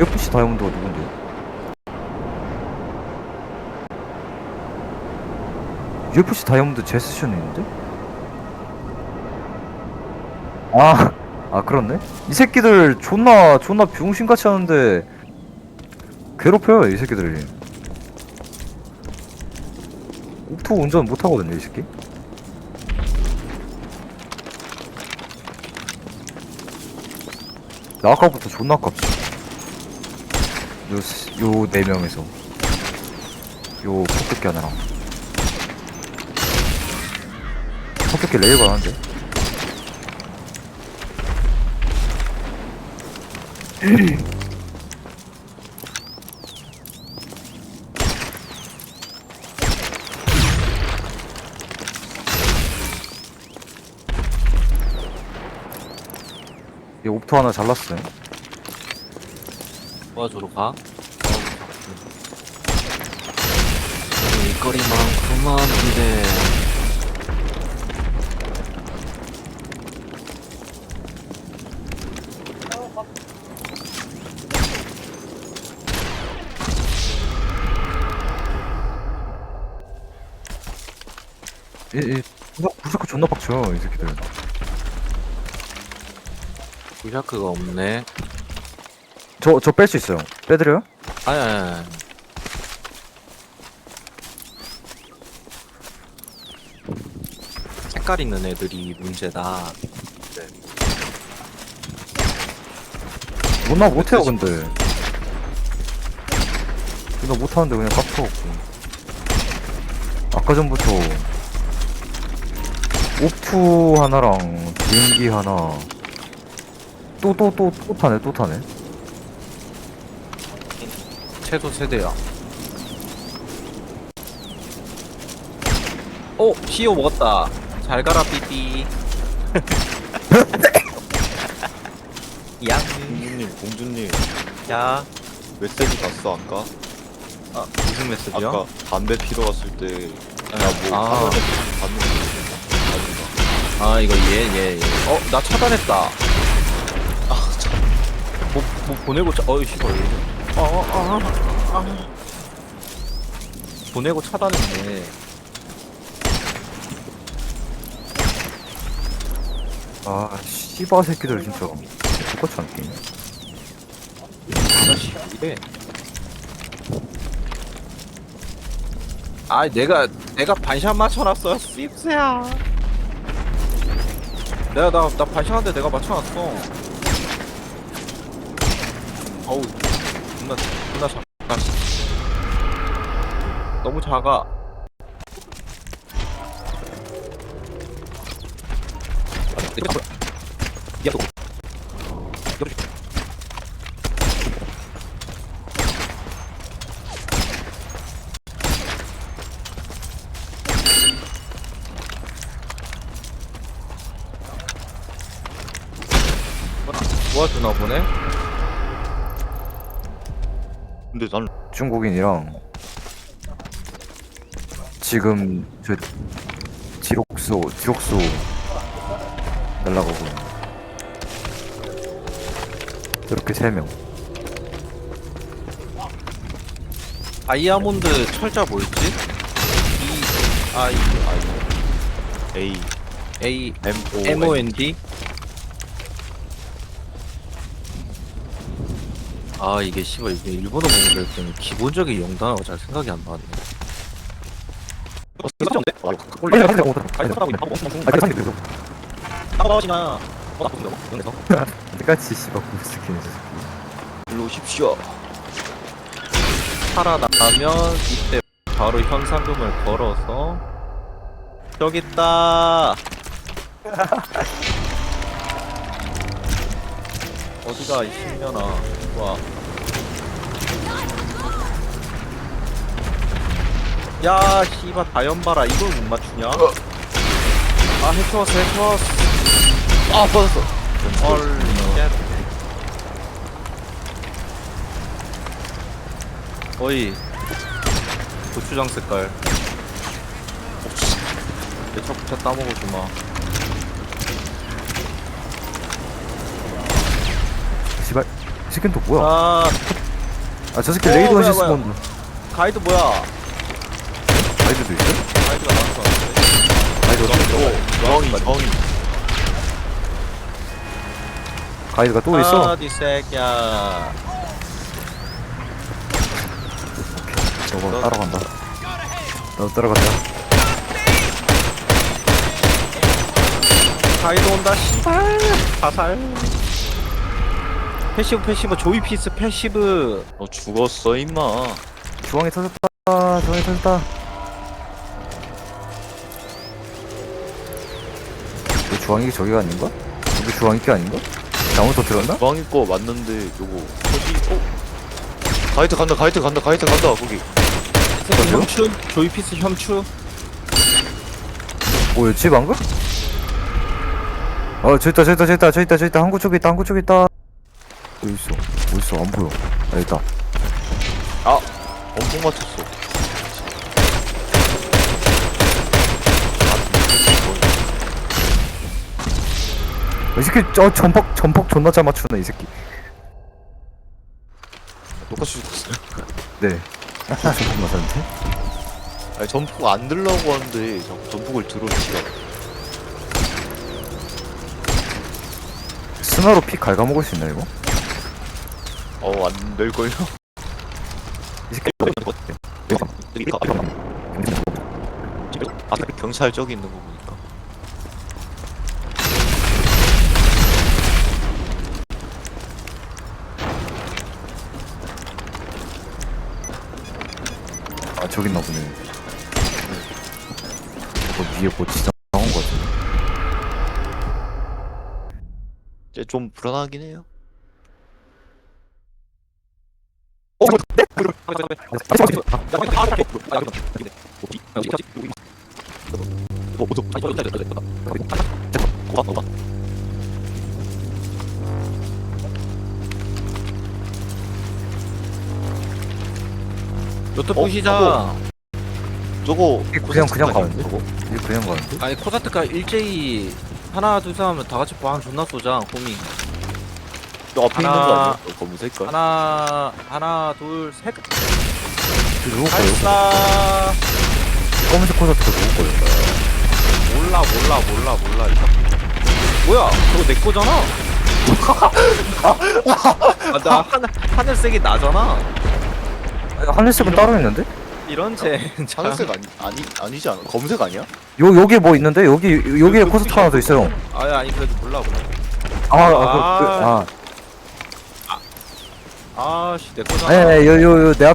UFC 다이아몬드가 누군데? UFC 다이아몬드 제스션이 있는데? 아, 아 그렇네. 이 새끼들 존나 존나 병신같이 하는데 괴롭혀요 이 새끼들이. 오토 운전 못 하거든요 이 새끼. 나 아까부터 존나 아깝지. 요, 요, 네 명에서. 요, 폭격기 하나랑. 폭격기 레이가 하는데? 이 옵토 하나 잘랐어요. 도와주러 가. 일거리 많구만 근데 이, 이, 구석, 구석 존나 빡쳐, 이 새끼들. 부샤크가 없네. 저, 저 뺄 수 있어요. 빼드려요? 아니 아니 아니. 색깔 있는 애들이 문제다. 못나 못해요, 근데. 이거 못하는데 그냥 깝쳐갖고. 아까 전부터. 오프 하나랑 비행기 하나. 또, 또, 또, 또 타네, 또 타네. 최소 세대야. 오, 시오 먹었다. 잘 가라 삐삐. 양. 공주님, 공주님, 야. 메시지 봤어 아까? 아, 무슨 메시지요? 아까 담배 피러 갔을 때, 야 뭐 아. 화면에 받는 거 있었나? 아 이거 얘 얘 얘. 어, 나 차단했다. 아, 참. 뭐, 뭐 보내고 차, 어이 씨발. 왜 이래. 아, 아, 아, 아. 보내고 차단했네. 아, 씨바 새끼들 진짜. 똑같이 안 끼네. 나 씨, 이래. 아, 내가 내가 반샷 맞춰놨어, 씹새야. 내가 나 나 반샷한데 내가 맞춰놨어. 어우, 존나 존나 작아. 씨. 너무 작아. 야, 너. 도와주나 보네? 근데 난 중국인이랑 지금 저 지록소 지록소 날라가고 이렇게 세 명. 다이아몬드 철자 뭐였지? E I A, A M, O, M O N D 아 이게 씨발 이게 일본어 공부를 했더니 기본적인 영단어가 잘 생각이 안 나네. 어. 어 씨발 구스킨 일로 오십시오. 살아나면 이때 바로 현상금을 걸어서 여기 있다. 어디가 이 신년아 와. 야 씨발 다연바라 이걸 못 맞추냐? 아 해치웠어 해치웠어 아, 빠졌어. 헐 쉣. 어이 고추장 색깔 내 차부터 따먹어지 마 씨발 이 새끼는 또 뭐야? 아 아 저 새끼 어, 레이드 뭐야, 어시스 뭐야. 본다. 가이드 뭐야 아이들도 있어? 가이드가 나왔어 가이드 어디? 정이 정이 가이드가 또 있어? 아디 새끼야 저거 따라간다. 나도 따라간다. 가이드 온다 씨발 사살 패시브 패시브 조이 피스 패시브 너 죽었어 임마 주황이 터졌다. 주황이 터졌다. 이 주황이 저기가 아닌가? 이게 주황이 게 아닌가? 잘못 터뜨렸나? 주황이 거 맞는데 요거 어디 어? 가이드 간다 가이드 간다 가이드 간다 거기 뭐죠? 혐추 조이 피스 혐추 뭐였지 방금? 어 저기 있다 저기 있다 저기 있다 저기 있다 저기 있다 항구 쪽에 있다 항구 쪽에 있다 어디 있어. 어디 있어? 안 보여. 아 있다. 엄청 맞췄어. 이 새끼 저 전폭 전폭 존나 잘 맞추네 이 새끼. 똑같이 죽었어요? 네. 전폭 맞았는데? 아니 전폭 안 들라고 하는데 자꾸 전폭을 들어 지가 스나로 피 갉아먹을 수 있나 이거? 어안 될걸요? 이 새끼 아 경찰 저기 있는 거 보니까. 아 저기 있나 보네. 뭐 위에 뭐 지정 나온 거 같은데. 이제 좀 불안하긴 해요 어 어디 고맙다 요트 어, 부시자 저거 그냥 그냥 가는데? 저거? 그냥 가는데? 아니 코사트가 일제히 하나 둘 셋 하면 다 같이 보안 존나 쏘자 호밍 저 앞에 있는 거 하나- 아니야? 저 검은 색깔 하나 하나 둘셋 누구 거예요? 발사 검은색 콘서트가 누구 거예요? 몰라 몰라 몰라 몰라 이. 뭐야 저거 내 거잖아 아 나 하늘 하늘색이 나잖아 하늘색은 따로 있는데? 이런 쟤 하늘색 아니 아니 아니지 않아? 검은색 아니야? 요 여기 뭐 있는데 여기 여기에 콘서트 하나 더 있어요. 아니 아니 그래도 몰라 몰라 아, 아, 그, 그, 아, 아씨 내 거잖아 아니, 요, 요, 요, 내